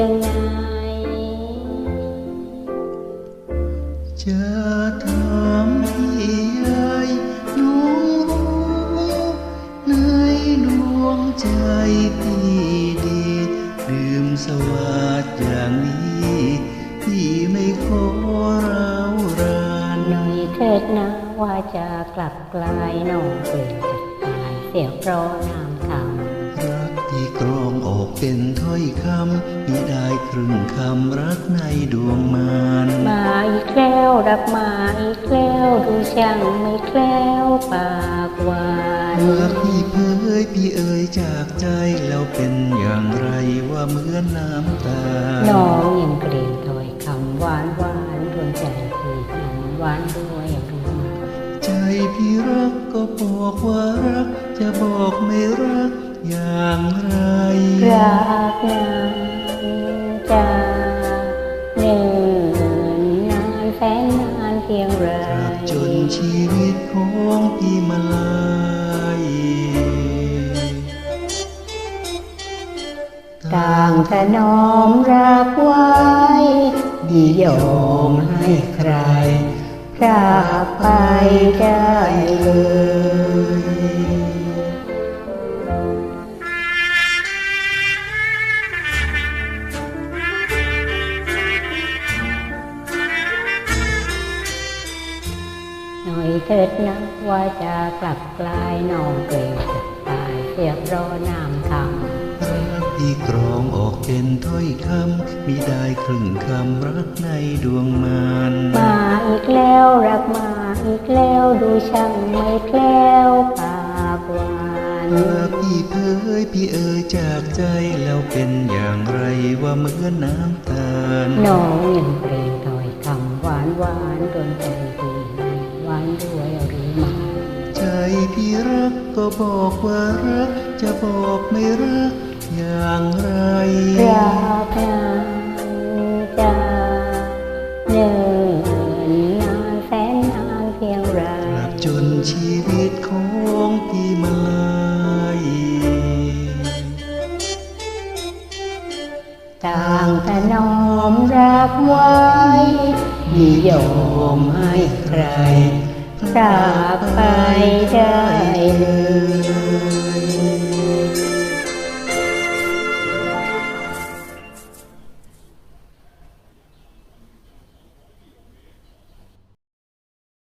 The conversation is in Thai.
ยงไหนจะถามพี่ใหญ่น้องรู้ในดวงใจพี่ดีดื่มสวัสดอย่างนี้พี่ไม่ขอร้ารานหน่อยเถิดนะว่าจะกลับกลายน้องเปลี่ยนจากตายเสียเพราะน้ำ เป็นถ้อยคำมิได้ครึ่งคำรักในดวงมานำมาอีกแล้วรักมาอีกแล้วดูช่างไม่แคล้วปากหวานเมื่อพี่เผยพี่เอ่ยจากใจแล้วเป็นอย่างไรว่าเหมือนน้ำตา น้องยังเกรงถ้อยคำหวานหวานดวงใจพี่มันหวานด้วยรู้ไหมใจพี่รักก็บอกว่ารักจะบอกไม่รัก อย่างไรรักนานจะเนิ่นนานแสนนานเพียงไรราบจนชีวิตของพี่มาลายต่างถนอมรักไว้นิยอมให้ใครพรากไปได้เลย เถิดนะว่าจะกลับกลายน้องเกรงจะตายเสียรอน้ำคำรักพี่กรองออกเป็นถ้อยคำมิได้ครึ่งคำรักในดวงมานมาอีกแล้วรักมาอีกแล้วดูช่างไม่แคล้วปากหวานเมื่อพี่เผยพี่เอ่ยจากใจแล้วเป็นอย่างไรว่าเหมือนน้ำตาลน้องยังเกรงถอยคำหวานหวานดวงใจพี่หวาน ด้วยหรือไม่ใจพี่รักก็บอกว่ารัก จะบอกไม่รักอย่างไรรักนานจะเนิ่นนานแสนนานเพียงไรตราบจนชีวิตของพี่มาลายต่างถนอมรักไว้นิยมให้ใคร จาบไปได้เลย